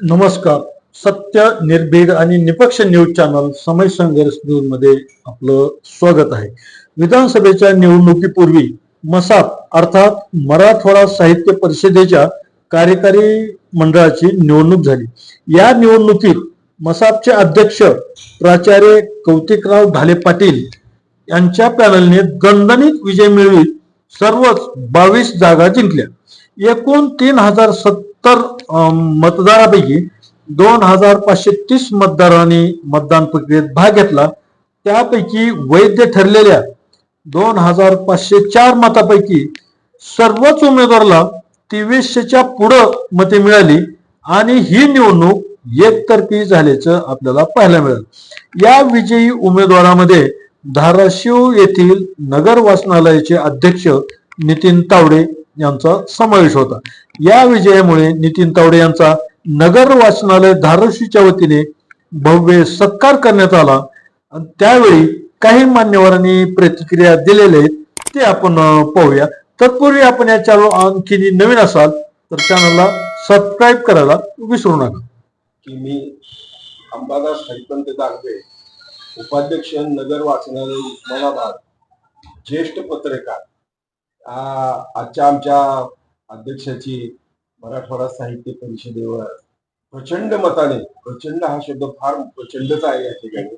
नमस्कार. सत्य निर्भीड आणि निपक्ष न्यूज चॅनल समय संघर्ष न्यूजमध्ये आपलं स्वागत आहे. विधानसभेच्या निवडणुकीपूर्वी मसाप अर्थात मराठवाडा साहित्य परिषदेच्या कार्यकारी मंडळाची निवडणूक झाली. या निवडणुकीत मसापचे अध्यक्ष प्राचार्य कौतिकराव ढाले पाटील यांच्या पॅनलने गणगणित विजय मिळवीत सर्वच बावीस जागा जिंकल्या. एकूण तीन हजार सत्तर मतदारापैकी दोन हजार पाचशे तीस मतदारांनी मतदान प्रक्रियेत भाग घेतला. त्यापैकी वैध ठरलेल्या दोन हजार पाचशे चार मतापैकी सर्वच उमेदवाराला तेवीसशेच्या पुढं मते मिळाली आणि ही निवडणूक एकतर्फी झाल्याचं आपल्याला पाहायला मिळालं. या विजयी उमेदवारामध्ये धाराशिव येथील नगर वाचनालयाचे अध्यक्ष नितीन तावडे यांचा समावेश होता. या विजयामुळे नितीन तावडे यांचा नगर वाचनालय धाराशिवच्या वतीने भव्य सत्कार करण्यात आला. आणि त्यावेळी काही मान्यवरांनी प्रतिक्रिया दिलेल्या आहेत ते आपण पाहूया. तत्पूर्वी आपण या चॅनल आणखी नवीन असाल तर चॅनलला सबस्क्राईब करायला विसरू नका. की मी अंबादास हरिपंत दागवे उपाध्यक्ष नगर वाचनालय उस्मानाबाद ज्येष्ठ पत्रकार. आजच्या आमच्या अध्यक्षाची मराठवाडा साहित्य परिषदेवर प्रचंड मताने प्रचंड हा शब्द फार प्रचंडच आहे या ठिकाणी.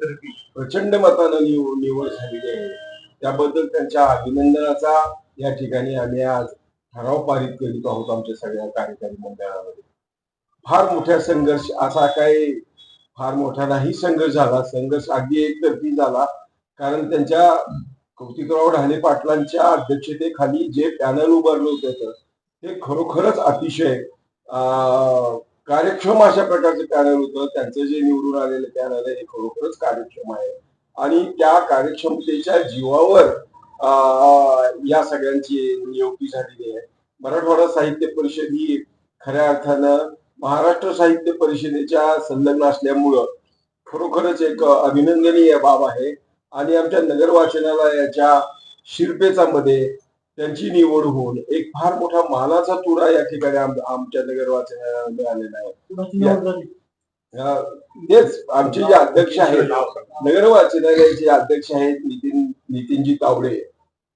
प्रचंड मतानं निव- निवड झालेली आहे. त्याबद्दल त्यांच्या अभिनंदनाचा या ठिकाणी आम्ही आज ठराव पारित करीत आहोत आमच्या सगळ्या कार्यकारी मंडळामध्ये. फार मोठ्या संघर्ष असा काही फार मोठा नाही संघर्ष झाला. संघर्ष अगदी एकतर्फी झाला. कारण त्यांच्या कौतिकराव ढाले पाटलांच्या अध्यक्षतेखाली जे पॅनल उभारलं होतं ते खरोखरच अतिशय कार्यक्षम अशा प्रकारचं पॅनल होतं. त्यांचं जे निवडून आलेलं पॅनल आहे हे खरोखरच कार्यक्षम आहे. आणि त्या कार्यक्षमतेच्या जीवावर या सगळ्यांची नियुक्ती झालेली आहे. मराठवाडा साहित्य परिषद ही खऱ्या अर्थानं महाराष्ट्र साहित्य परिषदेच्या संलग्न असल्यामुळं खरोखरच एक अभिनंदनीय बाब आहे. आणि आमच्या नगर वाचनालयाच्या शिरपेचा मध्ये त्यांची निवड होऊन एक फार मोठा मानाचा तुरा या ठिकाणी आम- आमच्या नगर वाचनालयाला मिळालेला आहे. तेच आमचे जे अध्यक्ष आहेत नगर वाचनालयाचे अध्यक्ष आहेत नितीन नितीनजी तावडे.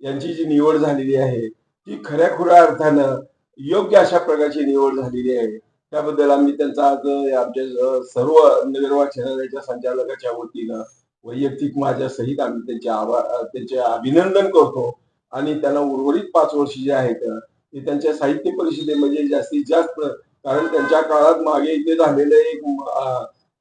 यांची जी निवड झालेली आहे ती खऱ्या खुऱ्या अर्थानं योग्य अशा प्रकारची निवड झालेली आहे. त्याबद्दल आम्ही त्यांचा आज आमच्या सर्व नगर वाचनालयाच्या संचालकाच्या वतीनं वैयक्तिक माझ्या सहित आम्ही त्यांचे आभार त्यांचे अभिनंदन करतो. आणि त्यांना उर्वरित पाच वर्ष जे आहेत ते त्यांच्या साहित्य परिषदेमध्ये म्हणजे जास्तीत जास्त कारण त्यांच्या काळात मागे इथे झालेलं एक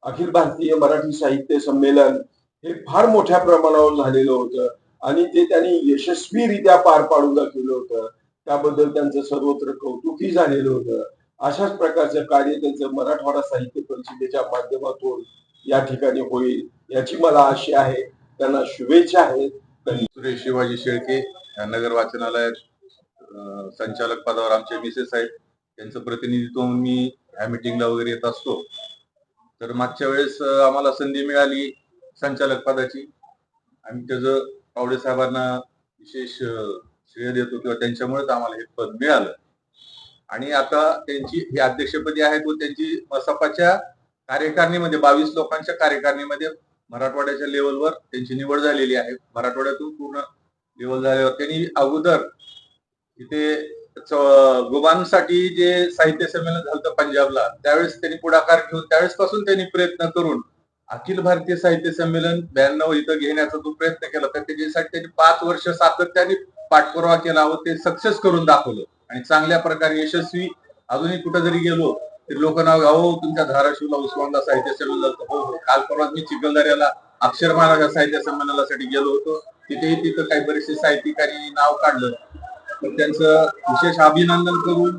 अखिल भारतीय मराठी साहित्य संमेलन हे फार मोठ्या प्रमाणावर झालेलं होतं. आणि ते त्यांनी यशस्वीरित्या पार पाडून दाखवलं होतं. त्याबद्दल त्यांचं सर्वत्र कौतुकही झालेलं होतं. अशाच प्रकारचं कार्य त्यांचं मराठवाडा साहित्य परिषदेच्या माध्यमातून या ठिकाणी होईल याची मला आशा आहे. त्यांना शुभेच्छा आहेत. सुरेश शिवाजी शेळके नगर वाचनालयात संचालक पदावर आमचे मिसेस आहेत त्यांचं प्रतिनिधित्व मी ह्या मिटिंगला वगैरे येत असतो. तर मागच्या वेळेस आम्हाला संधी मिळाली संचालक पदाची. आम्ही त्याचं पावडे साहेबांना विशेष श्रेय देतो किंवा त्यांच्यामुळेच आम्हाला हे पद मिळालं. आणि आता त्यांची हे अध्यक्षपदी आहेत व त्यांची मसापाच्या कार्यकारिणीमध्ये बावीस लोकांच्या कार्यकारिणीमध्ये मराठवाड्याच्या लेवलवर त्यांची निवड झालेली आहे. मराठवाड्यातून पूर्ण लेवल झाल्यावर त्यांनी अगोदर इथे गोबांसाठी गुबांसाठी जे साहित्य संमेलन झालं होतं पंजाबला त्यावेळेस त्यांनी पुढाकार घेऊन त्यावेळेस पासून त्यांनी प्रयत्न करून अखिल भारतीय साहित्य संमेलन ब्याण्णव इथं घेण्याचा जो प्रयत्न केला तर त्याच्यासाठी त्यांनी पाच वर्ष सातत्याने पाठपुरावा केला व ते सक्सेस करून दाखवलं. आणि चांगल्या प्रकारे यशस्वी अजूनही कुठं जरी गेलो तरी लोक नाव अहो तुमच्या धाराशिवला उस्मानला साहित्य संमेलन झालं हो हो. काल परवा मी चिखलदऱ्याला अक्षर महाराजा साहित्य संमेलनासाठी गेलो होतो. तिथेही तिथं काही बरेचसे साहित्यिकांनी नाव काढलं. तर त्यांचं विशेष अभिनंदन करून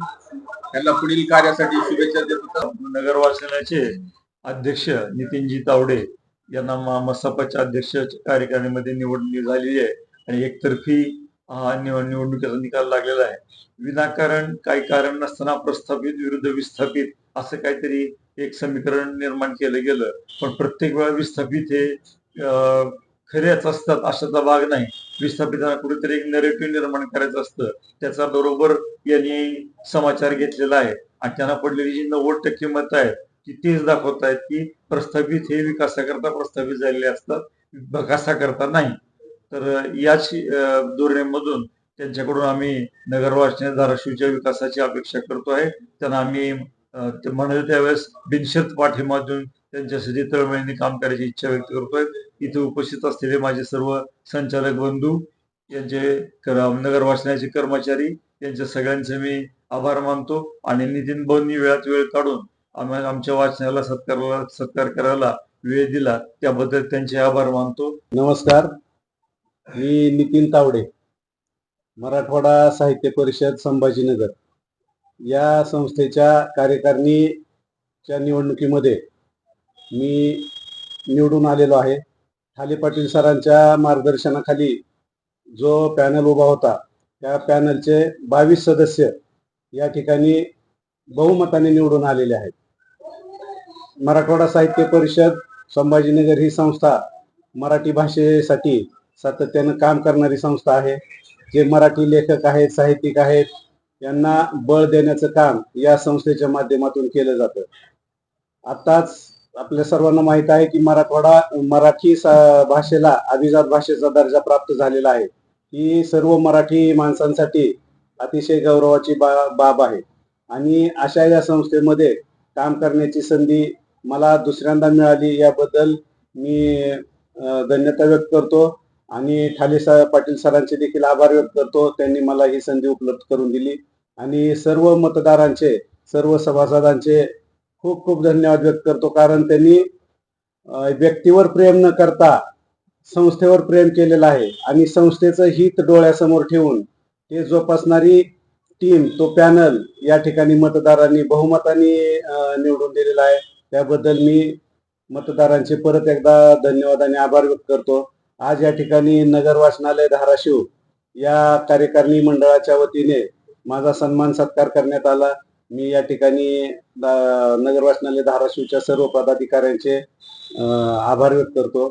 त्यांना पुढील कार्यासाठी शुभेच्छा देत. होतो नगरवासनाचे अध्यक्ष नितीनजी तावडे यांना म- मसापाच्या अध्यक्ष कार्यकारिणीमध्ये निवडणी झालेली आहे. आणि एकतर्फी हा निवडणुकीचा निकाल लागलेला आहे. विनाकारण काही कारण नसताना प्रस्थापित विरुद्ध विस्थापित असं काहीतरी एक समीकरण निर्माण केलं गेलं. पण प्रत्येक वेळा विस्थापित हे खरेच असतात अशाचा भाग नाही. विस्थापितांना कुठेतरी एक नेरेटिव्ह निर्माण करायचं असतं. त्याचा बरोबर यांनी समाचार घेतलेला आहे. आणि त्यांना पडलेली जी नव्वद टक्के मत आहेत ती तेच दाखवत आहेत की प्रस्थापित हे विकासाकरता प्रस्थापित झालेले असतात विकासाकरता नाही. तर याच धोरणेमधून त्यांच्याकडून आम्ही नगरवाचने धाराशिवच्या विकासाची अपेक्षा करतो आहे. त्यांना आम्ही अं, ते म्हणाले त्यावेळेस बिनशर्त पाठिंबा देऊन त्यांच्यासाठी तळमळीने काम करायची इच्छा व्यक्त करतोय. इथे उपस्थित असलेले माझे सर्व संचालक बंधू यांचे कर- नगर वाचनाचे कर्मचारी यांच्या सगळ्यांचे मी आभार मानतो. आणि नितीन भाऊंनी वेळात वेळ काढून आम्हाला आमच्या वाचनाला सत्कार सत्कार करायला वेळ दिला. त्याबद्दल त्यांचे आभार मानतो. नमस्कार. मी नितीन तावडे मराठवाडा साहित्य परिषद संभाजीनगर. या संस्थेच्या कार्यकारिणीच्या निवडणुकीमध्ये मी निवडून आलेलो आहे. ठाले पाटील सरांच्या मार्गदर्शनाखाली जो पॅनल उभा होता त्या पॅनलचे बावीस सदस्य या ठिकाणी बहुमताने निवडून आलेले आहेत. मराठवाडा साहित्य परिषद संभाजीनगर ही संस्था मराठी भाषेसाठी सातत्यानं काम करणारी संस्था आहे. जे मराठी लेखक आहेत साहित्यिक आहेत यांना बळ देण्याचं काम या संस्थेच्या माध्यमातून केलं जातं. आताच आपल्या सर्वांना माहीत आहे की मराठवाडा मराठी भाषेला अभिजात भाषेचा दर्जा प्राप्त झालेला आहे. ही सर्व मराठी माणसांसाठी अतिशय गौरवाची बा बाब आहे. आणि अशा या संस्थेमध्ये काम करण्याची संधी मला दुसऱ्यांदा मिळाली. याबद्दल मी धन्यता व्यक्त करतो. आणि ठाले सा पाटील सरांचे देखील आभार व्यक्त करतो. त्यांनी मला ही संधी उपलब्ध करून दिली. आणि सर्व मतदारांचे सर्व सभासदांचे खूप खूप धन्यवाद व्यक्त करतो. कारण त्यांनी व्यक्तीवर प्रेम न करता संस्थेवर प्रेम केलेलं आहे. आणि संस्थेचं हित डोळ्यासमोर ठेवून ते जोपासणारी टीम तो पॅनल या ठिकाणी मतदारांनी बहुमताने निवडून दिलेला आहे. त्याबद्दल मी मतदारांचे परत एकदा धन्यवाद आणि आभार व्यक्त करतो. आज या ठिकाणी नगर वाचनालय धाराशिव या कार्यकारिणी मंडळाच्या वतीने माझा सन्मान सत्कार करण्यात आला. मी या ठिकाणी नगर वाचनालय धाराशिवच्या सर्व पदाधिकाऱ्यांचे आभार व्यक्त करतो.